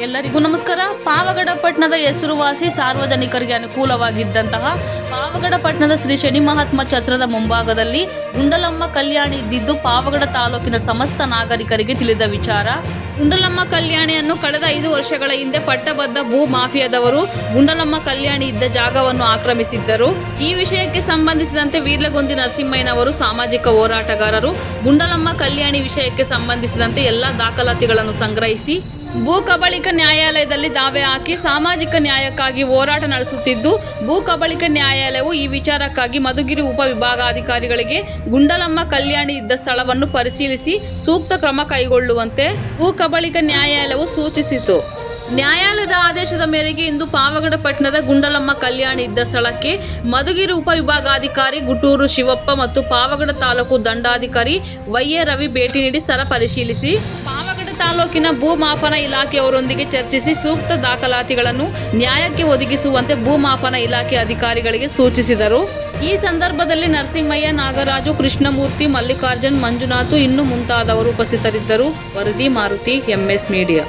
ಎಲ್ಲರಿಗೂ ನಮಸ್ಕಾರ. ಪಾವಗಡ ಪಟ್ಟಣದ ಹೆಸರುವಾಸಿ ಸಾರ್ವಜನಿಕರಿಗೆ ಅನುಕೂಲವಾಗಿದ್ದಂತಹ ಪಾವಗಡ ಪಟ್ಟಣದ ಶ್ರೀ ಶನಿ ಮಹಾತ್ಮ ಛತ್ರದ ಮುಂಭಾಗದಲ್ಲಿ ಗುಂಡಲಮ್ಮ ಕಲ್ಯಾಣಿ ಇದ್ದಿದ್ದು ಪಾವಗಡ ತಾಲೂಕಿನ ಸಮಸ್ತ ನಾಗರಿಕರಿಗೆ ತಿಳಿದ ವಿಚಾರ. ಗುಂಡಲಮ್ಮ ಕಲ್ಯಾಣಿಯನ್ನು ಕಳೆದ ಐದು ವರ್ಷಗಳ ಹಿಂದೆ ಪಟ್ಟಬದ್ಧ ಭೂ ಮಾಫಿಯಾದವರು ಗುಂಡಲಮ್ಮ ಕಲ್ಯಾಣಿ ಇದ್ದ ಜಾಗವನ್ನು ಆಕ್ರಮಿಸಿದ್ದರು. ಈ ವಿಷಯಕ್ಕೆ ಸಂಬಂಧಿಸಿದಂತೆ ವೀರ್ಲಗೊಂದಿ ನರಸಿಂಹಯ್ಯನವರು ಸಾಮಾಜಿಕ ಹೋರಾಟಗಾರರು. ಗುಂಡಲಮ್ಮ ಕಲ್ಯಾಣಿ ವಿಷಯಕ್ಕೆ ಸಂಬಂಧಿಸಿದಂತೆ ಎಲ್ಲ ದಾಖಲಾತಿಗಳನ್ನು ಸಂಗ್ರಹಿಸಿ ಭೂ ಕಬಳಿಕ ನ್ಯಾಯಾಲಯದಲ್ಲಿ ದಾವೆ ಹಾಕಿ ಸಾಮಾಜಿಕ ನ್ಯಾಯಕ್ಕಾಗಿ ಹೋರಾಟ ನಡೆಸುತ್ತಿದ್ದು, ಭೂ ಕಬಳಿಕ ನ್ಯಾಯಾಲಯವು ಈ ವಿಚಾರಕ್ಕಾಗಿ ಮಧುಗಿರಿ ಉಪವಿಭಾಗಾಧಿಕಾರಿಗಳಿಗೆ ಗುಂಡಲಮ್ಮ ಕಲ್ಯಾಣಿ ಇದ್ದ ಸ್ಥಳವನ್ನು ಪರಿಶೀಲಿಸಿ ಸೂಕ್ತ ಕ್ರಮ ಕೈಗೊಳ್ಳುವಂತೆ ಭೂ ಕಬಳಿಕ ನ್ಯಾಯಾಲಯವು ಸೂಚಿಸಿತು. ನ್ಯಾಯಾಲಯದ ಆದೇಶದ ಮೇರೆಗೆ ಇಂದು ಪಾವಗಡ ಪಟ್ಟಣದ ಗುಂಡಲಮ್ಮ ಕಲ್ಯಾಣಿ ಇದ್ದ ಸ್ಥಳಕ್ಕೆ ಮಧುಗಿರಿ ಉಪವಿಭಾಗಾಧಿಕಾರಿ ಗುಟೂರು ಶಿವಪ್ಪ ಮತ್ತು ಪಾವಗಡ ತಾಲೂಕು ದಂಡಾಧಿಕಾರಿ ವೈಎ ರವಿ ಭೇಟಿ ನೀಡಿ ಸ್ಥಳ ಪರಿಶೀಲಿಸಿ. ತಾಲೂಕಿನ ಭೂಮಾಪನ ಇಲಾಖೆಯವರೊಂದಿಗೆ ಚರ್ಚಿಸಿ ಸೂಕ್ತ ದಾಖಲಾತಿಗಳನ್ನು ನ್ಯಾಯಕ್ಕೆ ಒದಗಿಸುವಂತೆ ಭೂಮಾಪನ ಇಲಾಖೆ ಅಧಿಕಾರಿಗಳಿಗೆ ಸೂಚಿಸಿದರು. ಈ ಸಂದರ್ಭದಲ್ಲಿ ನರಸಿಂಹಯ್ಯ, ನಾಗರಾಜು, ಕೃಷ್ಣಮೂರ್ತಿ, ಮಲ್ಲಿಕಾರ್ಜುನ್, ಮಂಜುನಾಥ್ ಇನ್ನು ಮುಂತಾದವರು ಉಪಸ್ಥಿತರಿದ್ದರು. ವರದಿ ಮಾರುತಿ, ಎಂಎಸ್ ಮೀಡಿಯಾ.